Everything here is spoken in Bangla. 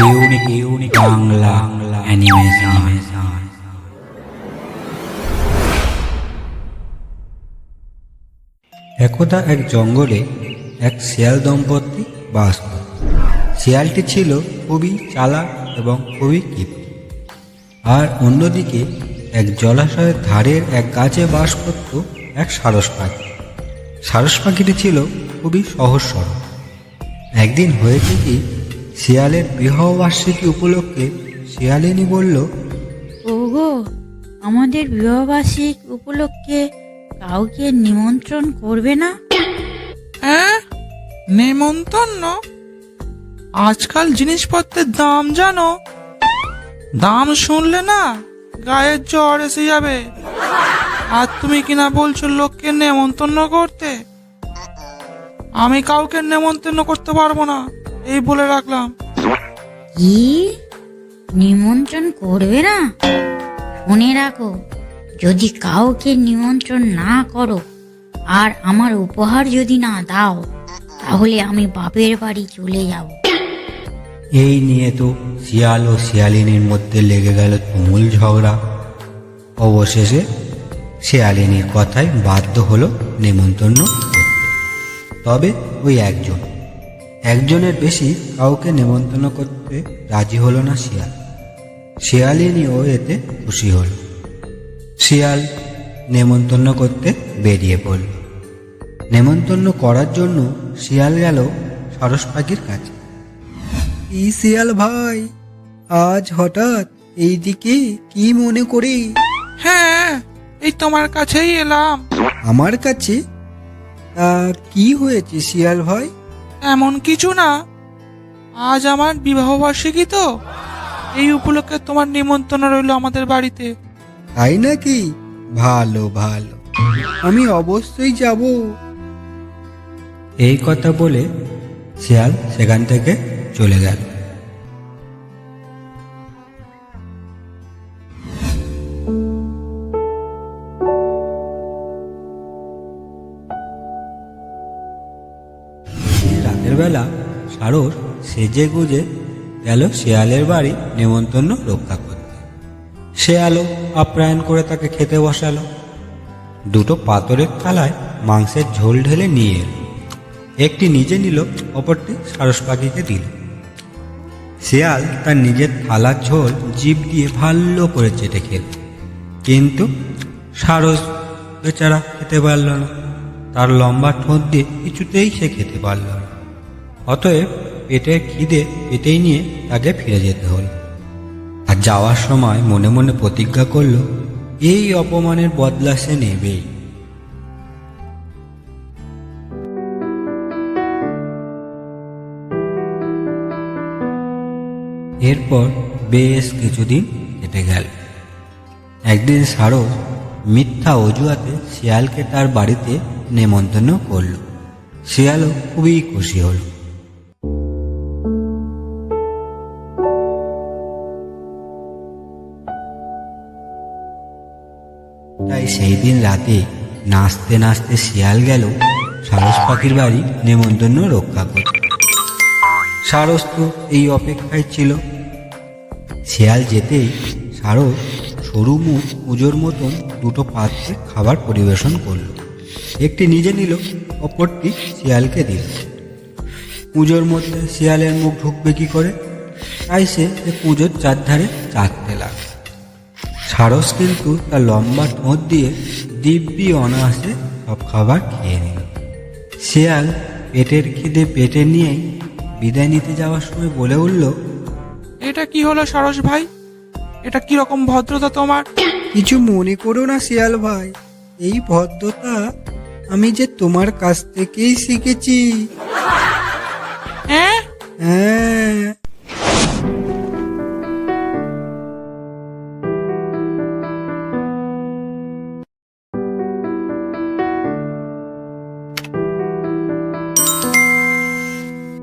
ইউনিক ইউনিক একদা এক জঙ্গলে এক শিয়াল দম্পতি বাস করত শিয়ালটি ছিল খুবই চালাক এবং খুবই কীর্তি আর অন্যদিকে এক জলাশয়ের ধারের এক গাছে বাস করত এক সারস পাখি। সারস পাখিটি ছিল খুবই সহজ সরল। একদিন হয়েছে কি শিয়ালের বিবাহবার্ষিকী উপলক্ষে শিয়ালিনী বলল ওগো আমাদের বিবাহবার্ষিক উপলক্ষে কাউকে নিমন্ত্রণ করবে না? হ্যাঁ নেমন্তন্ন আজকাল জিনিসপত্রের দাম জানো? দাম শুনলে না গায়ের জ্বর এসে যাবে। আর তুমি কিনা বলছো লোককে নেমন্তন্ন করতে? আমি কাউকে নেমন্তন্ন করতে পারব না। এই বলে রাখলাম। কি? নিমন্ত্রণ করবে না? মনে রাখো যদি কাউকে নিমন্ত্রণ না করো আর আমার উপহার যদি না দাও তাহলে আমি বাপের বাড়ি চলে যাব। এই নিয়ে তো শিয়াল ও শিয়ালিনীর মধ্যে লেগে গেল তুমুল ঝগড়া। অবশেষে শিয়ালিনীর কথায় বাধ্য হলো নেমন্তন্ন তবে ওই একজন একজনের বেশি কাউকে নেমন্তন্ন করতে রাজি হলো না শিয়াল। শিয়ালিনীও এতে খুশি হল। শিয়াল নেমন্তন্ন করতে বেরিয়ে পড়ল। নেমন্তন্ন করার জন্য শিয়াল গেল সরস পাখির কাছে। ই শিয়াল ভাই আজ হঠাৎ এইদিকে কি মনে করি? হ্যাঁ এই তোমার কাছেই এলাম। আমার কাছে? তা কি হয়েছে শিয়াল ভাই? এমন কিছু না। আজ আমার বিবাহ বার্ষিকী তো। এই উপলক্ষে তোমার নিমন্ত্রণ রইল আমাদের বাড়িতে। তাই নাকি? ভালো ভালো। আমি অবশ্যই যাব। এই কথা বলে শিয়াল সেখান থেকে চলে গেল। বেলা সারস, সেজে গুজে গেল শেয়ালের বাড়ি নেমন্তন্ন রক্ষা করতে। শেয়ালও আপ্যায়ন করে তাকে খেতে বসালো। দুটো পাথরের থালায় মাংসের ঝোল ঢেলে নিয়ে এলো। একটি নিজে নিল, অপরটি সারস পাখিকে দিল। শেয়াল তার নিজের থালার ঝোল জিভ দিয়ে ভালো করে চেটে খেল। কিন্তু সারস বেচারা খেতে পারল না। তার লম্বা ঠোঁট দিয়ে কিছুতেই সে খেতে পারল না। অতএব পেটের খিদে পেটেই নিয়ে তাকে ফিরে যেতে হলো। আর যাওয়ার সময় মনে মনে প্রতিজ্ঞা করল, এই অপমানের বদলা সে নেবেই এরপর বেশ কিছুদিন কেটে গেল। একদিন সারস মিথ্যা অজুহাতে শিয়ালকে তার বাড়িতে নেমন্তন্ন করল। শিয়ালও খুবই খুশি হলো। তাই সেই দিন রাতে নাচতে নাচতে শিয়াল গেল সারস পাখির বাড়ি নেমন্তন্ন রক্ষা করতে। সারস তো এই অপেক্ষায় ছিল। শিয়াল যেতেই সারস সরু মুখ পুজোর মতন দুটো পাত্রে খাবার পরিবেশন করল। একটি নিজে নিল, অপরটি শিয়ালকে দিল। পুজোর মধ্যে শিয়ালের মুখ ঢুকবে কি করে? তাই সে পুজোর চারধারে চাটতে লাগল। সারস কিন্তু তার লম্বা ঠোঁট দিয়ে দিব্যি অনায়াসে সব খাবার খেয়ে নিল। শিয়াল পেটের খিদে পেটে নিয়েই বিদায় নিতে যাওয়ার সময় বলে উঠল এটা কি হলো সরস ভাই? এটা কি রকম ভদ্রতা তোমার? কিছু মনে করো না শিয়াল ভাই এই ভদ্রতা আমি যে তোমার কাছ থেকেই শিখেছি। হ্যাঁ? হ্যাঁ।